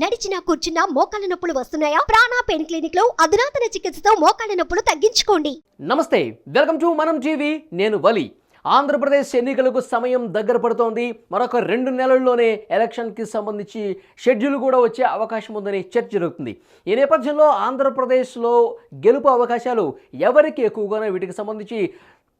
నడిచినా కూర్చున్నా మోకాళ్ళ నొప్పులు వస్తున్నాయా? ప్రాణా పెయిన్ క్లినిక్లో అధునాతన చికిత్సతో మోకాళ్ళ నొప్పులు తగ్గించుకోండి. నమస్తే వెల్కమ్ టు మనం టీవీ నేను వలి. ఆంధ్రప్రదేశ్ ఎన్నికలకు సమయం దగ్గర పడుతోంది. మరొక రెండు నెలల్లోనే ఎలక్షన్కి సంబంధించి షెడ్యూల్ కూడా వచ్చే అవకాశం ఉందని చర్చ జరుగుతుంది. ఈ నేపథ్యంలో ఆంధ్రప్రదేశ్లో గెలుపు అవకాశాలు ఎవరికి ఎక్కువగానో వీటికి సంబంధించి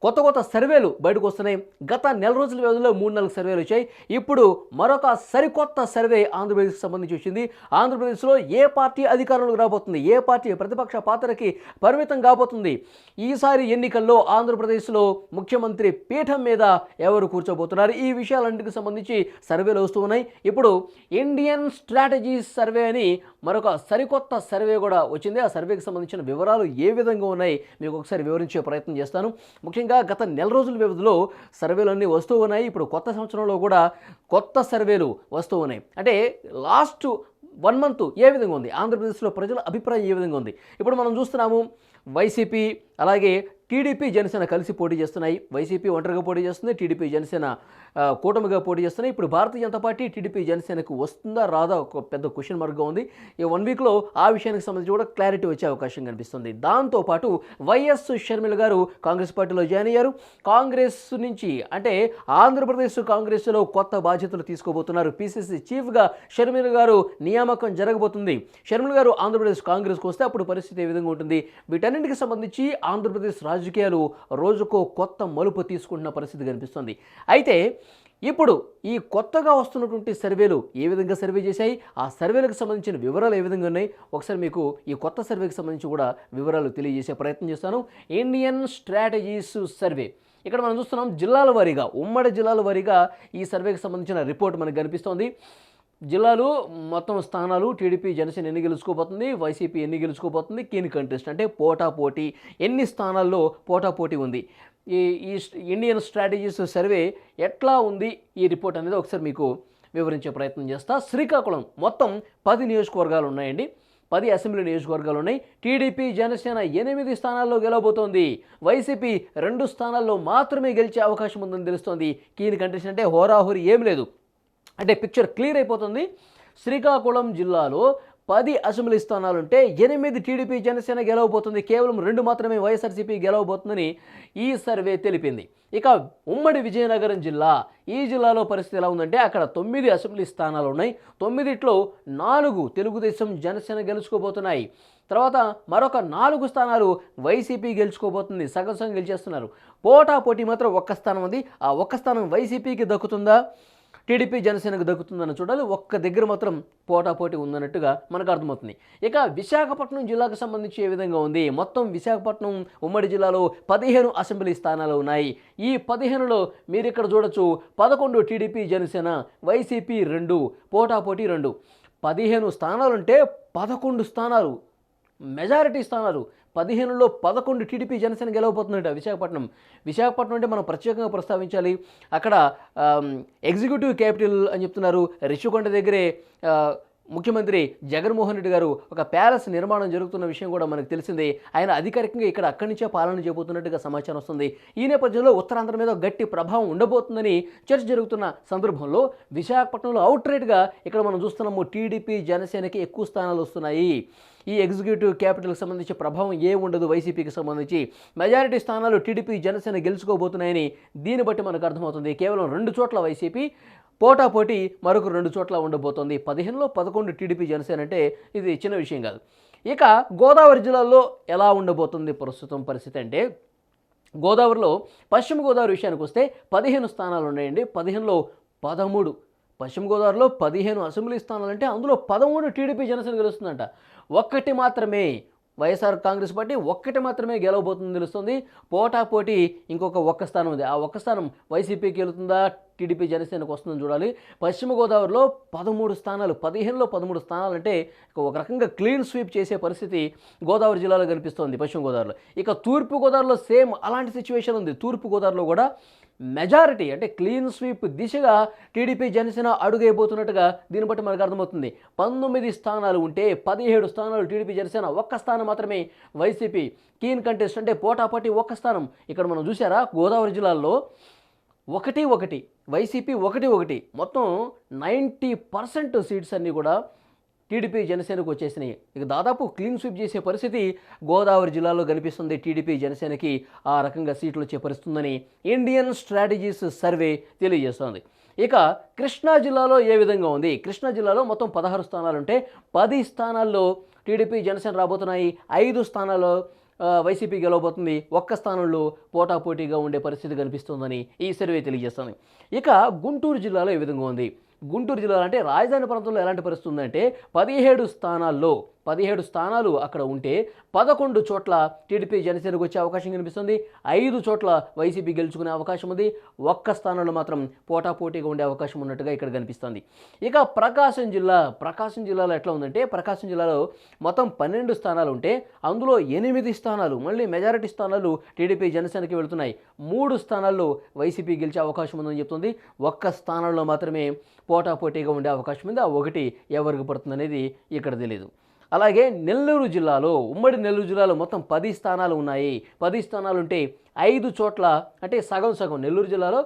కొత్త కొత్త సర్వేలు బయటకు వస్తున్నాయి. గత నెల రోజుల వ్యవధిలో మూడు నాలుగు సర్వేలు వచ్చాయి. ఇప్పుడు మరొక సరికొత్త సర్వే ఆంధ్రప్రదేశ్కి సంబంధించి వచ్చింది. ఆంధ్రప్రదేశ్లో ఏ పార్టీ అధికారంలోకి రాబోతుంది? ఏ పార్టీ ప్రతిపక్ష పాత్రకి పరిమితం కాబోతుంది? ఈసారి ఎన్నికల్లో ఆంధ్రప్రదేశ్లో ముఖ్యమంత్రి పీఠం మీద ఎవరు కూర్చోబోతున్నారు? ఈ విషయాలన్నింటికి సంబంధించి సర్వేలు వస్తూ ఉన్నాయి. ఇప్పుడు ఇండియన్ స్ట్రాటజీస్ సర్వే అని మరొక సరికొత్త సర్వే కూడా వచ్చింది. ఆ సర్వేకి సంబంధించిన వివరాలు ఏ విధంగా ఉన్నాయి మీకు ఒకసారి వివరించే ప్రయత్నం చేస్తాను. ముఖ్యంగా గత నెల రోజుల వ్యవధిలో సర్వేలు అన్నీ వస్తూ ఉన్నాయి. ఇప్పుడు కొత్త సంవత్సరంలో కూడా కొత్త సర్వేలు వస్తూ ఉన్నాయి. అంటే లాస్ట్ వన్ మంత్ ఏ విధంగా ఉంది? ఆంధ్రప్రదేశ్లో ప్రజల అభిప్రాయం ఏ విధంగా ఉంది? ఇప్పుడు మనం చూస్తున్నాము వైసీపీ అలాగే టీడీపీ జనసేన కలిసి పోటీ చేస్తున్నాయి. వైసీపీ ఒంటరిగా పోటీ చేస్తుంది. టీడీపీ జనసేన కూటమిగా పోటీ చేస్తున్నాయి. ఇప్పుడు భారతీయ జనతా పార్టీ టీడీపీ జనసేనకు వస్తుందా రాదా? ఒక పెద్ద క్వశ్చన్ మార్క్గా ఉంది. ఈ వన్ వీక్లో ఆ విషయానికి సంబంధించి కూడా క్లారిటీ వచ్చే అవకాశం కనిపిస్తుంది. దాంతోపాటు వైఎస్ షర్మిల గారు కాంగ్రెస్ పార్టీలో జాయిన్ అయ్యారు. కాంగ్రెస్ నుంచి అంటే ఆంధ్రప్రదేశ్ కాంగ్రెస్లో కొత్త బాధ్యతలు తీసుకోబోతున్నారు. పీసీసీ చీఫ్గా షర్మిల గారు నియామకం జరగబోతుంది. షర్మిల గారు ఆంధ్రప్రదేశ్ కాంగ్రెస్కి వస్తే అప్పుడు పరిస్థితి ఏ విధంగా ఉంటుంది? వీటన్నింటికి సంబంధించి ఆంధ్రప్రదేశ్ రాజకీయాలు రోజుకో కొత్త మలుపు తీసుకుంటున్న పరిస్థితి కనిపిస్తుంది. అయితే ఇప్పుడు ఈ కొత్తగా వస్తున్నటువంటి సర్వేలు ఏ విధంగా సర్వే చేశాయి? ఆ సర్వేలకు సంబంధించిన వివరాలు ఏ విధంగా ఉన్నాయి? ఒకసారి మీకు ఈ కొత్త సర్వేకి సంబంధించి కూడా వివరాలు తెలియజేసే ప్రయత్నం చేస్తాను. Indian strategies survey. ఇక్కడ మనం చూస్తున్నాం జిల్లాల వారీగా ఉమ్మడి జిల్లాల వారీగా ఈ సర్వేకి సంబంధించిన రిపోర్ట్ మనకు కనిపిస్తోంది. జిల్లాలు మొత్తం స్థానాలు టీడీపీ జనసేన ఎన్ని గెలుచుకోబోతుంది వైసీపీ ఎన్ని గెలుచుకోబోతుంది కీన్ కంటెస్ట్ అంటే పోటాపోటీ ఎన్ని స్థానాల్లో పోటా పోటీ ఉంది? ఈ ఈ ఇండియన్ స్ట్రాటజీస్ సర్వే ఎట్లా ఉంది? ఈ రిపోర్ట్ అనేది ఒకసారి మీకు వివరించే ప్రయత్నం చేస్తా. శ్రీకాకుళం మొత్తం పది నియోజకవర్గాలు ఉన్నాయండి. పది అసెంబ్లీ నియోజకవర్గాలు ఉన్నాయి. టీడీపీ జనసేన ఎనిమిది స్థానాల్లో గెలవబోతోంది. వైసీపీ రెండు స్థానాల్లో మాత్రమే గెలిచే అవకాశం ఉందని తెలుస్తోంది. కీన్ కంటెస్ట్ అంటే హోరాహోరీ ఏం లేదు. అంటే పిక్చర్ క్లియర్ అయిపోతుంది. శ్రీకాకుళం జిల్లాలో పది అసెంబ్లీ స్థానాలుంటే ఎనిమిది టీడీపీ జనసేన గెలవబోతుంది. కేవలం రెండు మాత్రమే వైఎస్ఆర్సీపీ గెలవబోతుందని ఈ సర్వే తెలిపింది. ఇక ఉమ్మడి విజయనగరం జిల్లా ఈ జిల్లాలో పరిస్థితి ఎలా ఉందంటే అక్కడ తొమ్మిది అసెంబ్లీ స్థానాలు ఉన్నాయి తొమ్మిదిట్లో నాలుగు తెలుగుదేశం జనసేన గెలుచుకోబోతున్నాయి. తర్వాత మరొక నాలుగు స్థానాలు వైసీపీ గెలుచుకోబోతుంది. సగం సగం గెలిచేస్తున్నారు. పోటా పోటీ మాత్రం ఒక్క స్థానం ఉంది. ఆ ఒక్క స్థానం వైసీపీకి దక్కుతుందా? టీడీపీ జనసేనకు దక్కుతుందని చూడాలి. ఒక్క దగ్గర మాత్రం పోటాపోటీ ఉందన్నట్టుగా మనకు అర్థమవుతుంది. ఇక విశాఖపట్నం జిల్లాకు సంబంధించి ఏ విధంగా ఉంది? మొత్తం విశాఖపట్నం ఉమ్మడి జిల్లాలో పదిహేను అసెంబ్లీ స్థానాలు ఉన్నాయి. ఈ పదిహేనులో మీరు ఇక్కడ చూడొచ్చు. పదకొండు టీడీపీ జనసేన వైసీపీ రెండు పోటాపోటీ రెండు. పదిహేను స్థానాలుంటే పదకొండు స్థానాలు. మెజారిటీ స్థానాలు. పదిహేనులో పదకొండు టీడీపీ జనసేన గెలవబోతుందంట విశాఖపట్నం. విశాఖపట్నం అంటే మనం ప్రత్యేకంగా ప్రస్తావించాలి. అక్కడ ఎగ్జిక్యూటివ్ క్యాపిటల్ అని చెప్తున్నారు. రిషికొండ దగ్గరే ముఖ్యమంత్రి జగన్మోహన్ రెడ్డి గారు ఒక ప్యాలెస్ నిర్మాణం జరుగుతున్న విషయం కూడా మనకు తెలిసిందే. ఆయన అధికారికంగా ఇక్కడ అక్కడి నుంచే పాలన చేయబోతున్నట్టుగా సమాచారం వస్తుంది. ఈ నేపథ్యంలో ఉత్తరాంధ్ర మీద గట్టి ప్రభావం ఉండబోతుందని చర్చ జరుగుతున్న సందర్భంలో విశాఖపట్నంలో అవుట్రేట్గా ఇక్కడ మనం చూస్తున్నాము టీడీపీ జనసేనకి ఎక్కువ స్థానాలు వస్తున్నాయి. ఈ ఎగ్జిక్యూటివ్ క్యాపిటల్కి సంబంధించి ప్రభావం ఏ ఉండదు వైసీపీకి సంబంధించి. మెజారిటీ స్థానాలు టీడీపీ జనసేన గెలుచుకోబోతున్నాయని దీన్ని బట్టి మనకు అర్థమవుతుంది. కేవలం రెండు చోట్ల వైసీపీ పోటాపోటీ మరొక రెండు చోట్ల ఉండబోతోంది. పదిహేనులో పదకొండు టీడీపీ జనసేన అంటే ఇది చిన్న విషయం కాదు. ఇక గోదావరి జిల్లాలో ఎలా ఉండబోతుంది ప్రస్తుతం పరిస్థితి అంటే గోదావరిలో పశ్చిమ గోదావరి విషయానికి వస్తే పదిహేను స్థానాలు ఉన్నాయండి. పదిహేనులో పదమూడు పశ్చిమ గోదావరిలో పదిహేను అసెంబ్లీ స్థానాలు అంటే అందులో పదమూడు టీడీపీ జనసేన గెలుస్తుందంట. ఒక్కటి మాత్రమే వైఎస్ఆర్ కాంగ్రెస్ పార్టీ ఒక్కటి మాత్రమే గెలవబోతుందని తెలుస్తుంది. పోటా పోటీ ఇంకొక ఒక్క స్థానం ఉంది. ఆ ఒక్క స్థానం వైసీపీకి వెళుతుందా? టీడీపీ జనసేనకు వస్తుందని చూడాలి. పశ్చిమ గోదావరిలో పదమూడు స్థానాలు పదిహేనులో పదమూడు స్థానాలు అంటే ఒక రకంగా క్లీన్ స్వీప్ చేసే పరిస్థితి గోదావరి జిల్లాలో కనిపిస్తోంది పశ్చిమ గోదావరిలో. ఇక తూర్పు గోదావరిలో సేమ్ అలాంటి సిచ్యువేషన్ ఉంది. తూర్పు గోదావరిలో కూడా మెజారిటీ అంటే క్లీన్ స్వీప్ దిశగా టీడీపీ జనసేన అడుగైపోతున్నట్టుగా దీన్ని బట్టి మనకు అర్థమవుతుంది. పంతొమ్మిది స్థానాలు ఉంటే పదిహేడు స్థానాలు టీడీపీ జనసేన ఒక్క స్థానం మాత్రమే వైసీపీ కీన్ కంటెస్ట్ అంటే పోటాపోటీ ఒక్క స్థానం. ఇక్కడ మనం చూసారా గోదావరి జిల్లాలో ఒకటి ఒకటి వైసీపీ ఒకటి ఒకటి మొత్తం నైంటీ పర్సెంట్ సీట్స్ అన్నీ కూడా టీడీపీ జనసేనకు వచ్చేసినాయి. ఇక దాదాపు క్లీన్ స్వీప్ చేసే పరిస్థితి గోదావరి జిల్లాలో కనిపిస్తుంది. టీడీపీ జనసేనకి ఆ రకంగా సీట్లు వచ్చే పరిస్థితుందని ఇండియన్ స్ట్రాటజీస్ సర్వే తెలియజేస్తోంది. ఇక కృష్ణా జిల్లాలో ఏ విధంగా ఉంది? కృష్ణా జిల్లాలో మొత్తం పదహారు స్థానాలు ఉంటే పది స్థానాల్లో టీడీపీ జనసేన రాబోతున్నాయి. ఐదు స్థానాల్లో వైసీపీ గెలవబోతుంది. ఒక్క స్థానంలో పోటాపోటీగా ఉండే పరిస్థితి కనిపిస్తుందని ఈ సర్వే తెలియజేస్తుంది. ఇక గుంటూరు జిల్లాలో ఏ విధంగా ఉంది? గుంటూరు జిల్లాలో అంటే రాజధాని ప్రాంతంలో ఎలాంటి పరిస్థితి ఉందంటే పదిహేడు స్థానాల్లో పదిహేడు స్థానాలు అక్కడ ఉంటే పదకొండు చోట్ల టీడీపీ జనసేనకు వచ్చే అవకాశం కనిపిస్తుంది. ఐదు చోట్ల వైసీపీ గెలుచుకునే అవకాశం ఉంది. ఒక్క స్థానంలో మాత్రం పోటాపోటీగా ఉండే అవకాశం ఉన్నట్టుగా ఇక్కడ కనిపిస్తుంది. ఇక ప్రకాశం జిల్లా ప్రకాశం జిల్లాలో ఎట్లా ఉందంటే ప్రకాశం జిల్లాలో మొత్తం పన్నెండు స్థానాలు ఉంటే అందులో ఎనిమిది స్థానాలు మళ్ళీ మెజారిటీ స్థానాలు టీడీపీ జనసేనకి వెళుతున్నాయి. మూడు స్థానాల్లో వైసీపీ గెలిచే అవకాశం ఉందని చెప్తుంది. ఒక్క స్థానంలో మాత్రమే పోటాపోటీగా ఉండే అవకాశం ఉంది. ఆ ఒకటి ఎవరికి పడుతుంది అనేది ఇక్కడ తెలియదు అలాగే నెల్లూరు జిల్లాలో ఉమ్మడి నెల్లూరు జిల్లాలో మొత్తం పది స్థానాలు ఉన్నాయి. పది స్థానాలు ఉంటే ఐదు చోట్ల అంటే సగం సగం నెల్లూరు జిల్లాలో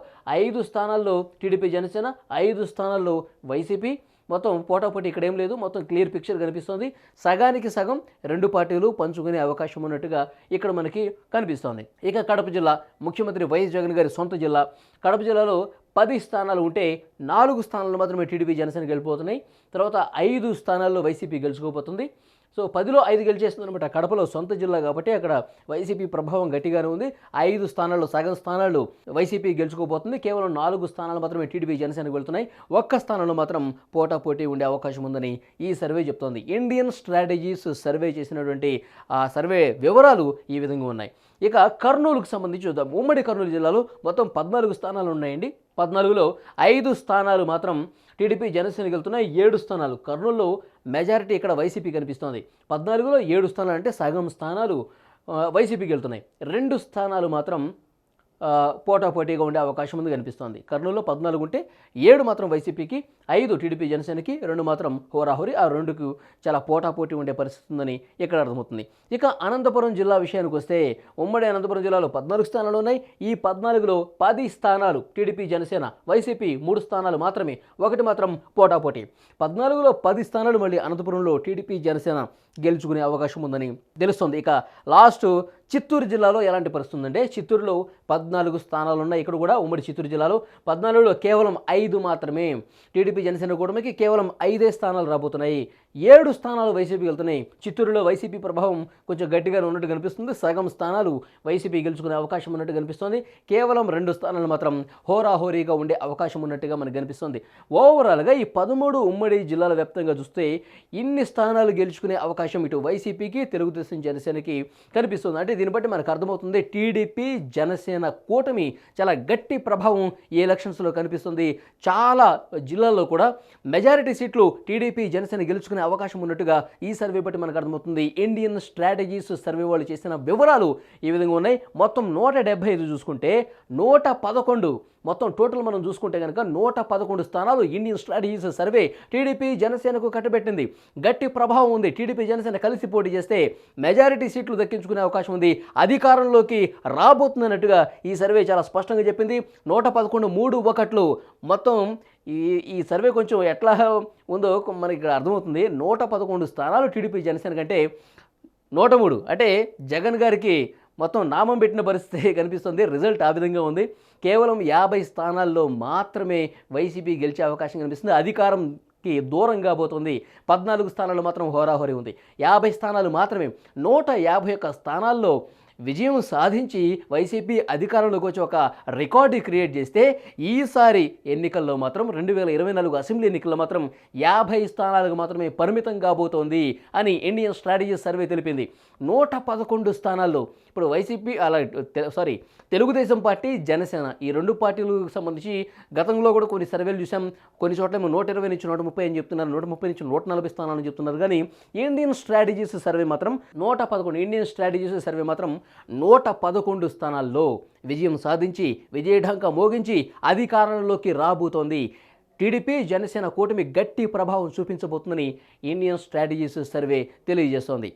ఐదు స్థానాల్లో టీడీపీ జనసేన ఐదు స్థానాల్లో వైసీపీ. మొత్తం పోటాపోటీ ఇక్కడ ఏం లేదు. మొత్తం క్లియర్ పిక్చర్ కనిపిస్తుంది. సగానికి సగం రెండు పార్టీలు పంచుకునే అవకాశం ఉన్నట్టుగా ఇక్కడ మనకి కనిపిస్తోంది. ఇక కడప జిల్లా ముఖ్యమంత్రి వైఎస్ జగన్ గారి సొంత జిల్లా. కడప జిల్లాలో పది స్థానాలు ఉంటే నాలుగు స్థానాలు మాత్రమే టీడీపీ జనసేన గెలిపోతున్నాయి తర్వాత ఐదు స్థానాల్లో వైసీపీ గెలుచుకోబోతుంది. సో పదిలో ఐదు గెలిచేస్తుంది అనమాట కడపలో సొంత జిల్లా కాబట్టి అక్కడ వైసీపీ ప్రభావం గట్టిగానే ఉంది. ఐదు స్థానాల్లో సగం స్థానాలు వైసీపీ గెలుచుకోబోతుంది. కేవలం నాలుగు స్థానాలు మాత్రమే టీడీపీ జనసేనకు వెళ్తున్నాయి. ఒక్క స్థానంలో మాత్రం పోటాపోటీ ఉండే అవకాశం ఉందని ఈ సర్వే చెప్తోంది. ఇండియన్ స్ట్రాటజీస్ సర్వే చేసినటువంటి ఆ సర్వే వివరాలు ఈ విధంగా ఉన్నాయి. ఇక కర్నూలుకు సంబంధించి చూద్దాం. ఉమ్మడి కర్నూలు జిల్లాలో మొత్తం పద్నాలుగు స్థానాలు ఉన్నాయండి. పద్నాలుగులో ఐదు స్థానాలు మాత్రం టీడీపీ జనసేనకి వెళ్తున్నాయి. ఏడు స్థానాలు. కర్నూలులో మెజారిటీ ఇక్కడ వైసీపీ కనిపిస్తోంది. పద్నాలుగులో ఏడు స్థానాలు అంటే సగం స్థానాలు వైసీపీకి వెళ్తున్నాయి. రెండు స్థానాలు మాత్రం పోటాపోటీగా ఉండే అవకాశం ఉంది కనిపిస్తోంది. కర్నూలులో పద్నాలుగు ఉంటే ఏడు మాత్రం వైసీపీకి ఐదు టీడీపీ జనసేనకి రెండు మాత్రం హోరాహోరీ ఆ రెండుకు చాలా పోటాపోటీ ఉండే పరిస్థితి ఉందని ఇక్కడ అర్థమవుతుంది. ఇక అనంతపురం జిల్లా విషయానికి వస్తే ఉమ్మడి అనంతపురం జిల్లాలో పద్నాలుగు స్థానాలు ఉన్నాయి. ఈ పద్నాలుగులో పది స్థానాలు టీడీపీ జనసేన వైసీపీ మూడు స్థానాలు మాత్రమే ఒకటి మాత్రం పోటాపోటీ. పద్నాలుగులో పది స్థానాలు మళ్ళీ అనంతపురంలో టీడీపీ జనసేన గెలుచుకునే అవకాశం ఉందని తెలుస్తుంది. ఇక లాస్ట్ చిత్తూరు జిల్లాలో ఎలాంటి పరిస్థితి ఉందంటే చిత్తూరులో పద్నాలుగు స్థానాలు ఉన్నాయి. ఇక్కడ కూడా ఉమ్మడి చిత్తూరు జిల్లాలో పద్నాలుగులో కేవలం ఐదు మాత్రమే. టీడీపీ జనసేన కూటమికి కేవలం ఐదే స్థానాలు రాబోతున్నాయి. ఏడు స్థానాలు వైసీపీ వెళ్తున్నాయి. చిత్తూరులో వైసీపీ ప్రభావం కొంచెం గట్టిగానే ఉన్నట్టు కనిపిస్తుంది. సగం స్థానాలు వైసీపీ గెలుచుకునే అవకాశం ఉన్నట్టు కనిపిస్తుంది. కేవలం రెండు స్థానాలు మాత్రం హోరాహోరీగా ఉండే అవకాశం ఉన్నట్టుగా మనకు కనిపిస్తుంది. ఓవరాల్గా ఈ పదమూడు ఉమ్మడి జిల్లాల వ్యాప్తంగా చూస్తే ఇన్ని స్థానాలు గెలుచుకునే అవకాశం ఇటు వైసీపీకి తెలుగుదేశం జనసేనకి కనిపిస్తుంది. అంటే దీన్ని బట్టి మనకు అర్థమవుతుంది టీడీపీ జనసేన కూటమి చాలా గట్టి ప్రభావం ఈ ఎలక్షన్స్లో కనిపిస్తుంది. చాలా జిల్లాల్లో కూడా మెజారిటీ సీట్లు టీడీపీ జనసేన గెలుచుకునే అవకాశం ఉన్నట్టుగా ఈ సర్వే బట్టి మనకు అర్థమవుతుంది. ఇండియన్ స్ట్రాటజీస్ సర్వే వాళ్ళు చేసిన వివరాలు ఈ విధంగా ఉన్నాయి. మొత్తం నూట డెబ్బై ఐదు చూసుకుంటే నూట పదకొండు. మొత్తం టోటల్ మనం చూసుకుంటే కనుక నూట పదకొండు స్థానాలు ఇండియన్ స్ట్రాటజీస్ సర్వే టీడీపీ జనసేనకు కట్టబెట్టింది. గట్టి ప్రభావం ఉంది. టీడీపీ జనసేన కలిసి పోటీ చేస్తే మెజారిటీ సీట్లు దక్కించుకునే అవకాశం ఉంది. అధికారంలోకి రాబోతుందన్నట్టుగా ఈ సర్వే చాలా స్పష్టంగా చెప్పింది. నూట పదకొండు మూడు ఒకట్లు. మొత్తం ఈ ఈ సర్వే కొంచెం ఎట్లా ఉందో మనకి ఇక్కడ అర్థమవుతుంది. నూట పదకొండు స్థానాలు టీడీపీ జనసేన కంటే నూట మూడు. అంటే జగన్ గారికి మొత్తం నామం పెట్టిన పరిస్థితి కనిపిస్తుంది. రిజల్ట్ ఆ విధంగా ఉంది. కేవలం యాభై స్థానాల్లో మాత్రమే వైసీపీ గెలిచే అవకాశం కనిపిస్తుంది. అధికారంకి దూరం కాబోతుంది. పద్నాలుగు స్థానాలు మాత్రం హోరాహోరీ ఉంది. యాభై స్థానాలు మాత్రమే. నూట యాభై ఒక్క స్థానాల్లో విజయం సాధించి వైసీపీ అధికారంలోకి వచ్చి ఒక రికార్డు క్రియేట్ చేస్తే ఈసారి ఎన్నికల్లో మాత్రం రెండు వేల ఇరవై నాలుగు అసెంబ్లీ ఎన్నికల్లో మాత్రం యాభై స్థానాలకు మాత్రమే పరిమితం కాబోతోంది అని ఇండియన్ స్ట్రాటజీ సర్వే తెలిపింది. నూట పదకొండు స్థానాల్లో ఇప్పుడు వైసీపీ అలా తె- సారీ తెలుగుదేశం పార్టీ జనసేన ఈ రెండు పార్టీలకు సంబంధించి గతంలో కూడా కొన్ని సర్వేలు చూసాం కొన్ని చోట్ల ఏమో నూట ఇరవై నుంచి నూట ముప్పై అని చెప్తున్నారు. నూట ముప్పై నుంచి నూట నలభై స్థానాలు చెప్తున్నారు. కానీ ఇండియన్ స్ట్రాటజీస్ సర్వే మాత్రం నూట పదకొండు ఇండియన్ స్ట్రాటజీస్ సర్వే మాత్రం నూట పదకొండు స్థానాల్లో విజయం సాధించి విజయఢంక మోగించి అధికారంలోకి రాబోతోంది. టీడీపీ జనసేన కూటమి గట్టి ప్రభావం చూపించబోతుందని ఇండియన్ స్ట్రాటజీస్ సర్వే తెలియజేస్తోంది.